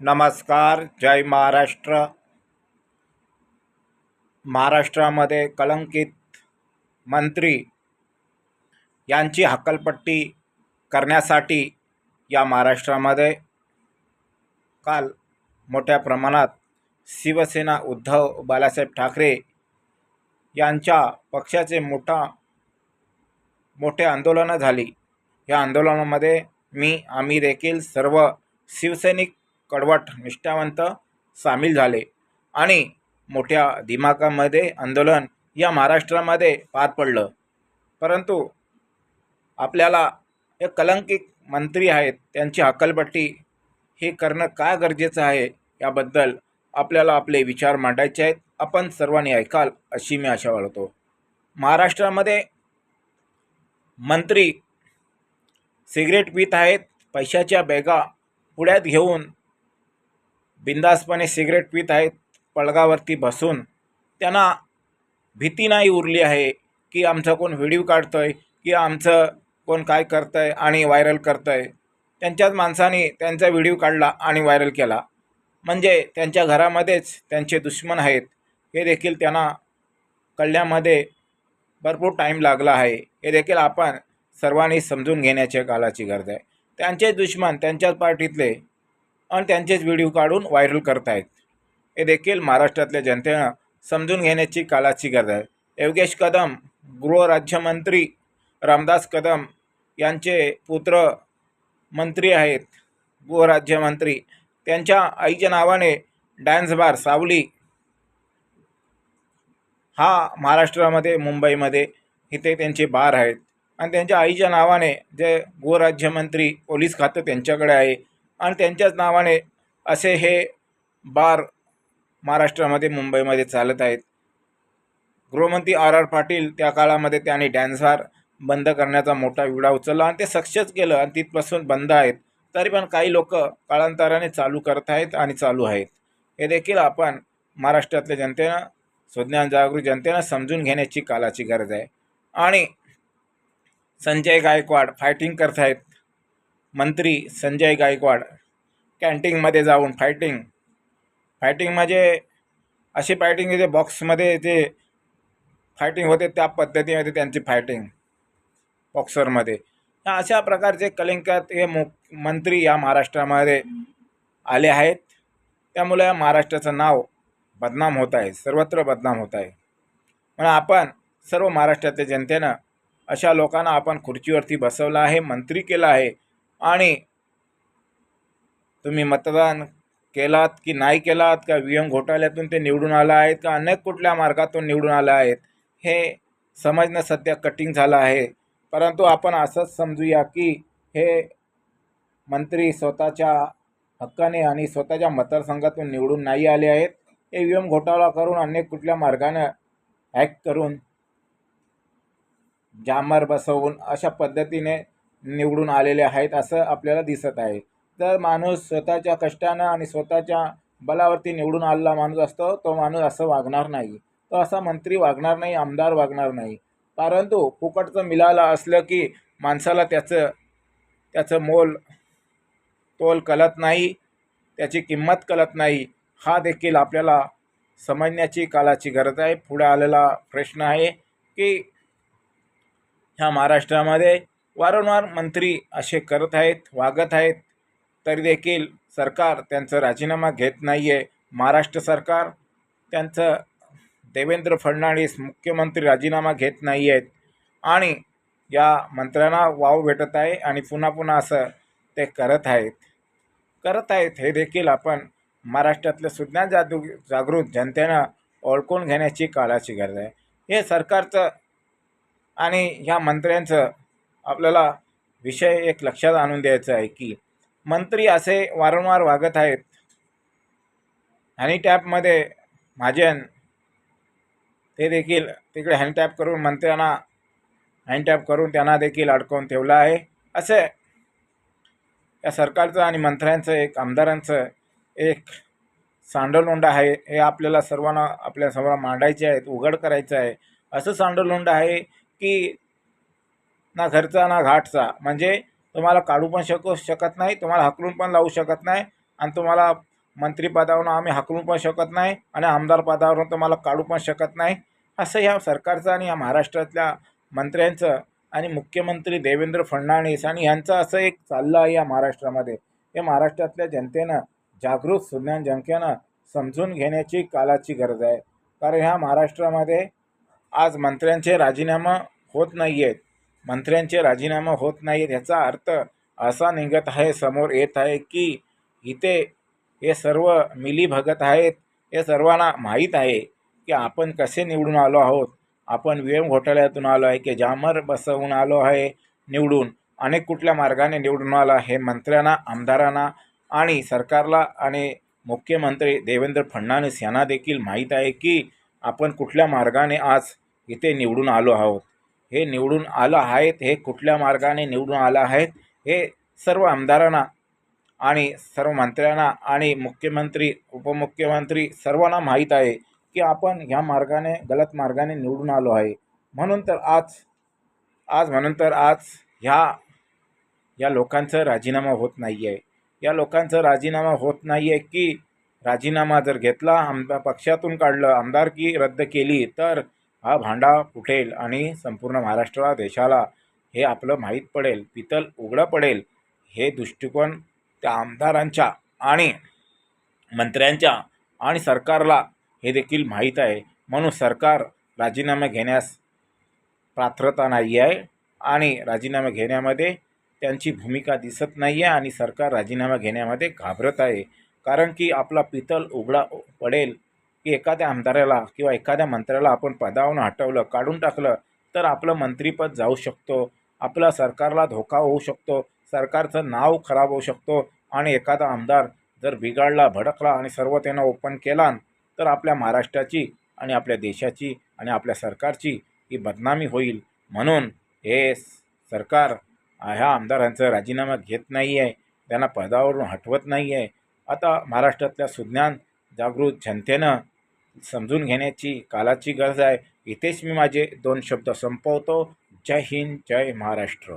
नमस्कार जय महाराष्ट्र. महाराष्ट्रामध्ये कलंकित मंत्री यांची हक्कलपट्टी करण्यासाठी या महाराष्ट्रामध्ये काल मोठ्या प्रमाणात शिवसेना उद्धव बाळासाहेब ठाकरे यांच्या पक्षाचे मोठा मोठे आंदोलनं झाली. या आंदोलनामध्ये मी आम्ही देखील सर्व शिवसैनिक कडवट निष्ठावंत सामील झाले आणि मोठ्या दिमाकामध्ये आंदोलन या महाराष्ट्रामध्ये पार पडलं. परंतु आपल्याला हे कलंकित मंत्री आहेत त्यांची हकलपट्टी हे करणं काय गरजेचं आहे याबद्दल आपल्याला आपले विचार मांडायचे आहेत. आपण सर्वांनी ऐकाल अशी मी आशा बाळगतो. महाराष्ट्रामध्ये मंत्री सिगरेट पित आहेत पैशाच्या बॅगा पुढ्यात घेऊन बिंदासपणे सिगरेट पित आहेत पळगावरती बसून. त्यांना भीती नाही उरली आहे की आमचा कोण व्हिडिओ काढतो आहे की आमचं कोण काय करतं आहे आणि व्हायरल करतं आहे त्यांच्याच माणसाने त्यांचा व्हिडिओ काढला आणि व्हायरल केला. म्हणजे त्यांच्या घरामध्येच त्यांचे दुश्मन आहेत. हे देखील त्यांना कळण्यामध्ये भरपूर टाईम लागला आहे. हे देखील आपण सर्वांनी समजून घेण्याच्या कालाची गरज आहे. त्यांचे दुश्मन त्यांच्याच पार्टीतले आणि त्यांचेच व्हिडिओ काढून व्हायरल करत आहेत हे देखील महाराष्ट्रातल्या जनतेनं समजून घेण्याची कालाची गरज आहे. योगेश कदम गृहराज्यमंत्री रामदास कदम यांचे पुत्र मंत्री आहेत गृहराज्यमंत्री त्यांच्या आईच्या नावाने डान्स बार सावली हा महाराष्ट्रामध्ये मुंबईमध्ये इथे त्यांचे बार आहेत. आणि त्यांच्या आईच्या नावाने जे गृहराज्यमंत्री पोलीस खातं त्यांच्याकडे आहे आणि त्यांच्याच नावाने असे हे बार महाराष्ट्रामध्ये मुंबईमध्ये चालत आहेत. गृहमंत्री आर आर पाटील त्या काळामध्ये त्यांनी डॅन्सार बंद करण्याचा मोठा विडा उचलला आणि ते सक्सेस केलं आणि तिथपासून बंद आहेत. तरी पण काही लोक काळांतराने चालू करत आहेत आणि चालू आहेत. हे देखील आपण महाराष्ट्रातल्या जनतेनं सुज्ञान जागृत जनतेनं समजून घेण्याची कालाची गरज आहे. आणि संजय गायकवाड फायटिंग करत आहेत. मंत्री संजय गायकवाड कॅन्टीनमध्ये जाऊन फायटिंग फायटिंग म्हणजे अशी फायटिंग जे बॉक्समध्ये जे फायटिंग होते त्या पद्धतीमध्ये त्यांची फायटिंग बॉक्सरमध्ये अशा प्रकारचे कलिंगकात हे मु मंत्री या महाराष्ट्रामध्ये आले आहेत. त्यामुळे या महाराष्ट्राचं नाव बदनाम होत आहे. सर्वत्र बदनाम होत आहे. म्हणून आपण सर्व महाराष्ट्रातल्या जनतेनं अशा लोकांना आपण खुर्चीवरती बसवलं आहे मंत्री केलं आहे. आणि तुम्ही मतदान केलात की नाही केलात का व्ही एम घोटाळ्यातून ते निवडून आला आहेत का अनेक कुठल्या मार्गातून निवडून आला आहेत हे समजणं सध्या कठीण झालं आहे. परंतु आपण असंच समजूया की हे मंत्री स्वतःच्या हक्काने आणि स्वतःच्या मतदारसंघातून निवडून नाही आले आहेत. हे व्ही एम घोटाळा करून अनेक कुठल्या मार्गानं हॅक करून जामर बसवून अशा पद्धतीने निवडून आलेले आहेत असं आपल्याला दिसत आहे. तर माणूस स्वतःच्या कष्टानं आणि स्वतःच्या बलावरती निवडून आलेला माणूस असतो तो माणूस असं वागणार नाही. तो असा मंत्री वागणार नाही आमदार वागणार नाही. परंतु फुकटचं मिळालं असलं की माणसाला त्याचं त्याचं मोल तोल कळत नाही त्याची किंमत कळत नाही. हा देखील आपल्याला समजण्याची कालाची गरज आहे. पुढे आलेला प्रश्न आहे की ह्या महाराष्ट्रामध्ये वारंवार मंत्री असे करत आहेत वागत आहेत. तरी देखील सरकार त्यांचं राजीनामा घेत नाही आहे महाराष्ट्र सरकार त्यांचं देवेंद्र फडणवीस मुख्यमंत्री राजीनामा घेत नाही आहेत आणि या मंत्र्यांना वाव भेटत आहे आणि पुन्हा पुन्हा असं ते करत आहेत. करत आहेत हे देखील आपण महाराष्ट्रातल्या सुज्ञान जादू जागृत जनतेनं ओळखून घेण्याची काळाची गरज आहे. हे सरकारचं आणि ह्या मंत्र्यांचं आपल्याला विषय एक लक्षात आणून द्यायचा आहे की मंत्री असे वारंवार वागत आहेत. हॅनीटॅपमध्ये महाजन ते देखील तिकडे हँडटॅप करून मंत्र्यांना हँडटॅप करून त्यांना देखील अडकवून ठेवलं आहे. असे या सरकारचं आणि मंत्र्यांचं एक आमदारांचं एक सांडलोंड आहे. हे आपल्याला सर्वांना आपल्यासमोर मांडायचे आहेत उघड करायचं आहे. असं सांडलोंड आहे की ना घरचा ना घाटचा. म्हणजे तुम्हाला काढू पण शकू शकत नाही. तुम्हाला हकलून पण लावू शकत नाही. आणि तुम्हाला मंत्रिपदावरून आम्ही हाकलू पण शकत नाही. आणि आमदार पदावरून तुम्हाला काढू पण शकत नाही. असं या सरकारचं आणि या महाराष्ट्रातल्या मंत्र्यांचं आणि मुख्यमंत्री देवेंद्र फडणवीस आणि यांचं असं एक चाललं आहे या महाराष्ट्रामध्ये. हे महाराष्ट्रातल्या जनतेनं जागृत सुज्ञान जनतेनं समजून घेण्याची कालाची गरज आहे. कारण ह्या महाराष्ट्रामध्ये आज मंत्र्यांचे राजीनामा होत नाही आहेत मंत्र्यांचे राजीनामा होत नाही आहेत ह्याचा अर्थ असा निघत आहे समोर येत आहे की इथे हे सर्व मिलीभगत आहेत. हे सर्वांना माहीत आहे की आपण कसे निवडून आलो आहोत. आपण वेम घोटाळ्यातून आलो आहे की जामर बसवून आलो आहे निवडून. अनेक कुठल्या मार्गाने निवडून आला हे मंत्र्यांना आमदारांना आणि सरकारला आणि मुख्यमंत्री देवेंद्र फडणवीस यांना देखील माहीत आहे की आपण कुठल्या मार्गाने आज इथे निवडून आलो आहोत. हे निवडून आलं आहेत हे कुठल्या मार्गाने निवडून आलं आहेत हे सर्व आमदारांना आणि सर्व मंत्र्यांना आणि मुख्यमंत्री उपमुख्यमंत्री सर्वांना माहीत आहे की आपण ह्या मार्गाने गलत मार्गाने निवडून आलो आहे. म्हणून तर आज आज म्हणून तर आज ह्या या लोकांचं राजीनामा होत नाही आहे या लोकांचं राजीनामा होत नाही आहे की राजीनामा जर घेतला आमदार पक्षातून काढलं आमदारकी रद्द केली तर हा भांडा फुटेल आणि संपूर्ण महाराष्ट्राला देशाला हे आपलं माहीत पडेल पितल उघडं पडेल हे दृष्टिकोन त्या आमदारांच्या आणि मंत्र्यांच्या आणि सरकारला हे देखील माहीत आहे. म्हणून सरकार राजीनामा घेण्यास पात्रता नाही आहे आणि राजीनामा घेण्यामध्ये त्यांची भूमिका दिसत नाही आहे आणि सरकार राजीनामा घेण्यामध्ये घाबरत आहे. कारण की आपला पितल उघडा पडेल की एखाद्या आमदाराला किंवा एखाद्या मंत्र्याला आपण पदावरून हटवलं काढून टाकलं तर आपलं मंत्रीपद जाऊ शकतो. आपल्या सरकारला धोका होऊ शकतो. सरकारचं नाव खराब होऊ शकतो. आणि एखादा आमदार जर बिघडला भडकला आणि सर्व त्यानं ओपन केला तर आपल्या महाराष्ट्राची आणि आपल्या देशाची आणि आपल्या सरकारची ही बदनामी होईल. म्हणून हे सरकार ह्या आमदारांचा राजीनामा घेत नाही आहे त्यांना पदावरून हटवत नाही आहे आता महाराष्ट्रातल्या सुज्ञान जागृत जनतेनं समजून घेण्याची कालाची गरज आहे. इथेच मी माझे दोन शब्द संपवतो. जय हिंद जय महाराष्ट्र.